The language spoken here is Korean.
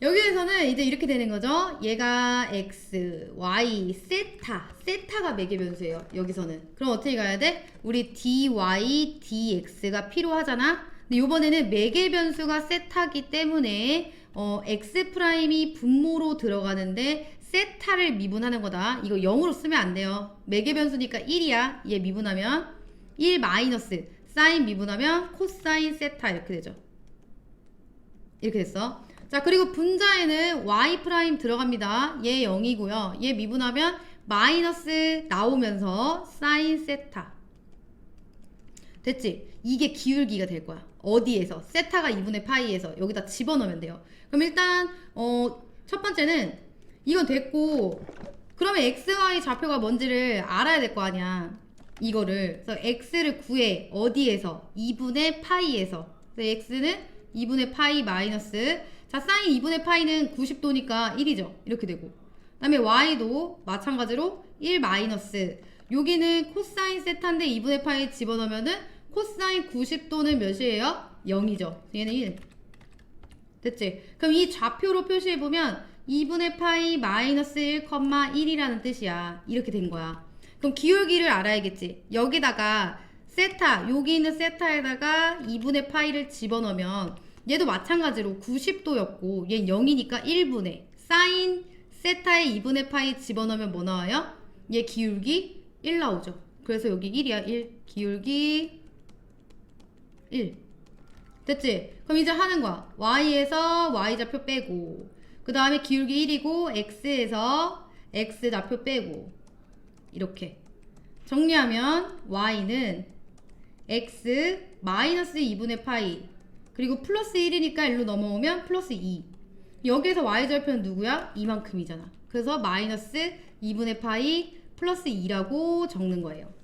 여기에서는 이제 이렇게 되는 거죠. 얘가 x, y, 세타. 세타가 매개 변수예요. 여기서는. 그럼 어떻게 가야 돼? 우리 dy, dx가 필요하잖아. 근데 이번에는 매개 변수가 세타기 때문에 어, x 프라임이 분모로 들어가는데 세타를 미분하는 거다. 이거 0으로 쓰면 안 돼요. 매개 변수니까 1이야. 얘 미분하면 1 마이너스 사인 미분하면 코사인 세타 이렇게 되죠. 이렇게 됐어. 자, 그리고 분자에는 y 프라임 들어갑니다. 얘 0이고요. 얘 미분하면 마이너스 나오면서 사인 세타. 됐지? 이게 기울기가 될 거야. 어디에서? 세타가 2분의 파이에서 여기다 집어넣으면 돼요. 그럼 일단 어, 첫 번째는 이건 됐고 그러면 xy 좌표가 뭔지를 알아야 될 거 아니야. 이거를. 그래서 x를 구해. 어디에서? 2분의 파이에서. 그래서 x는 2분의 파이 마이너스 자 사인 2분의 파이는 90도니까 1이죠. 이렇게 되고 그 다음에 y도 마찬가지로 1 마이너스 여기는 코사인 세타인데 2분의 파이 집어넣으면은 코사인 90도는 몇이에요? 0이죠. 얘는 1. 됐지? 그럼 이 좌표로 표시해보면 2분의 파이 마이너스 1,1이라는 뜻이야. 이렇게 된 거야. 그럼 기울기를 알아야겠지. 여기다가 세타, 여기 있는 세타에다가 2분의 파이를 집어넣으면 얘도 마찬가지로 90도였고 얘 0이니까 1분의 사인 세타에 2분의 파이 집어넣으면 뭐 나와요? 얘 기울기 1 나오죠. 그래서 여기 1이야. 1. 기울기 1. 됐지? 그럼 이제 하는 거야. y에서 y좌표 빼고 그 다음에 기울기 1이고 x에서 x좌표 빼고 이렇게 정리하면 y는 x 마이너스 2분의 파이 그리고 플러스 1이니까 일로 넘어오면 플러스 2 여기에서 y절표는 누구야? 이만큼이잖아. 그래서 마이너스 2분의 파이 플러스 2라고 적는 거예요